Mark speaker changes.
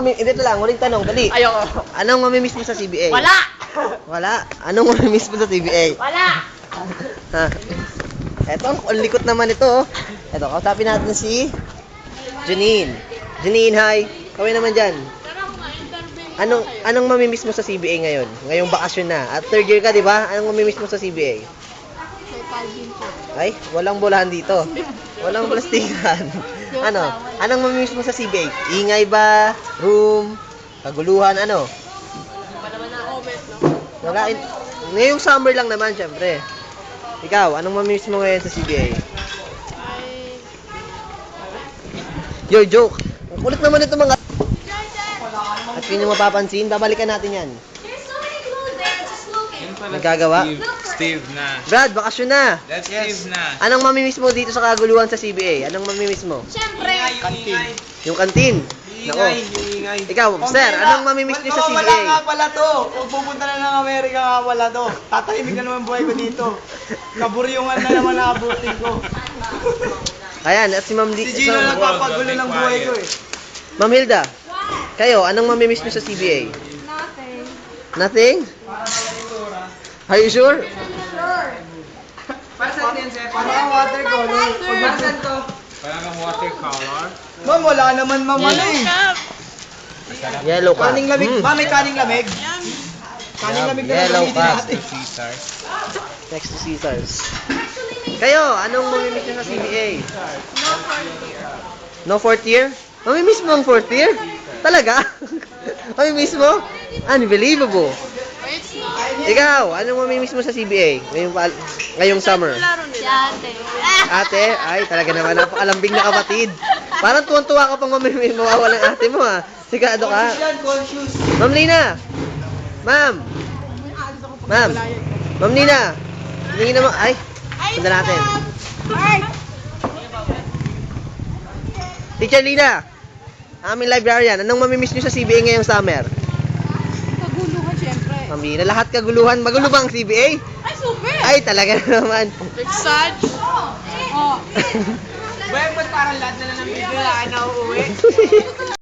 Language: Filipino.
Speaker 1: Mami- Dito lang, huling tanong, dali.
Speaker 2: Ayoko.
Speaker 1: Anong mamimiss mo sa CBA?
Speaker 2: Wala!
Speaker 1: Wala. Anong mamimiss mo sa CBA?
Speaker 2: Wala!
Speaker 1: Ha? Eto, ang likot naman ito. oh. Eto, kausapin natin si Janine. Janine, hi. Kawin naman dyan. Anong anong mamimiss mo sa CBA ngayon? Ngayong bakasyon na. At third year ka, di ba? Anong mamimiss mo sa CBA? Ay, walang bulahan dito. Walang plastikan. ano? Anong mamimiss mo sa CBA? Ingay ba? Room? Kaguluhan? Ano? Wala. in- Ngayong summer lang naman, syempre. Ikaw, anong mamimiss mo ngayon sa CBA? Yo, joke. Ang kulit naman ito mga... At yun yung mapapansin, babalikan natin yan. Nagkagawa?
Speaker 3: Steve, Steve na.
Speaker 1: Brad, bakasyon na.
Speaker 3: That's Steve na.
Speaker 1: Anong mamimiss mo dito sa kaguluhan sa CBA? Anong mamimiss mo?
Speaker 2: Siyempre!
Speaker 3: Kantin.
Speaker 1: Yung kantin. Nako.
Speaker 3: ingay.
Speaker 1: Ikaw, sir, anong mamimiss niyo sa
Speaker 4: Wala nga
Speaker 1: CBA?
Speaker 4: pala to. Kung pupunta na ng Amerika nga pala to. Tatahimik na naman buhay ko dito. Kaburyungan na naman nakabuti ko.
Speaker 1: Ayan, at si Ma'am Li-
Speaker 4: Si Gino
Speaker 1: so-
Speaker 4: nagpapagulo ng buhay ko eh.
Speaker 1: Ma'am Hilda, kayo, anong mamimiss niyo sa CBA?
Speaker 2: Nothing.
Speaker 1: Nothing? Are you sure?
Speaker 4: Para sa atin, sir. Para ang water color. Pagbasan to.
Speaker 3: Parang ang watercolor.
Speaker 4: Ma'am, wala naman ma'am ano eh.
Speaker 1: Yellow ka.
Speaker 4: Kaning lamig.
Speaker 1: Mm.
Speaker 4: Ma'am, may kaning lamig. Kaning lamig na
Speaker 1: Yellow ka.
Speaker 4: natin.
Speaker 3: Caesar.
Speaker 1: Next to Caesars. Kayo, anong mamimiss niyo sa CBA? No fourth year? Mamimiss mo ang fourth year? Talaga? mamimiss mo? Unbelievable. Ikaw, anong mamimiss mo sa CBA? Ngayong, ngayong summer?
Speaker 2: Si ate.
Speaker 1: Ate, ay talaga naman napakalambing na kapatid. Parang tuwan-tuwa ka pang mamimiss mawawala ng ate mo ha. Sigado ka.
Speaker 4: Conscious.
Speaker 1: Ma'am Lina! Ma'am! Ma'am! Ma'am Lina! Hindi naman, ay, punta natin. Teacher Lina! Aming librarian, anong mamimiss niyo sa CBA ngayong summer? Lina, lahat kaguluhan. Magulo ba ang CBA?
Speaker 2: Ay, super!
Speaker 1: Ay, talaga naman.
Speaker 2: Exage! Oh.
Speaker 4: Well, ba't parang lahat na lang ng bigla na uuwi?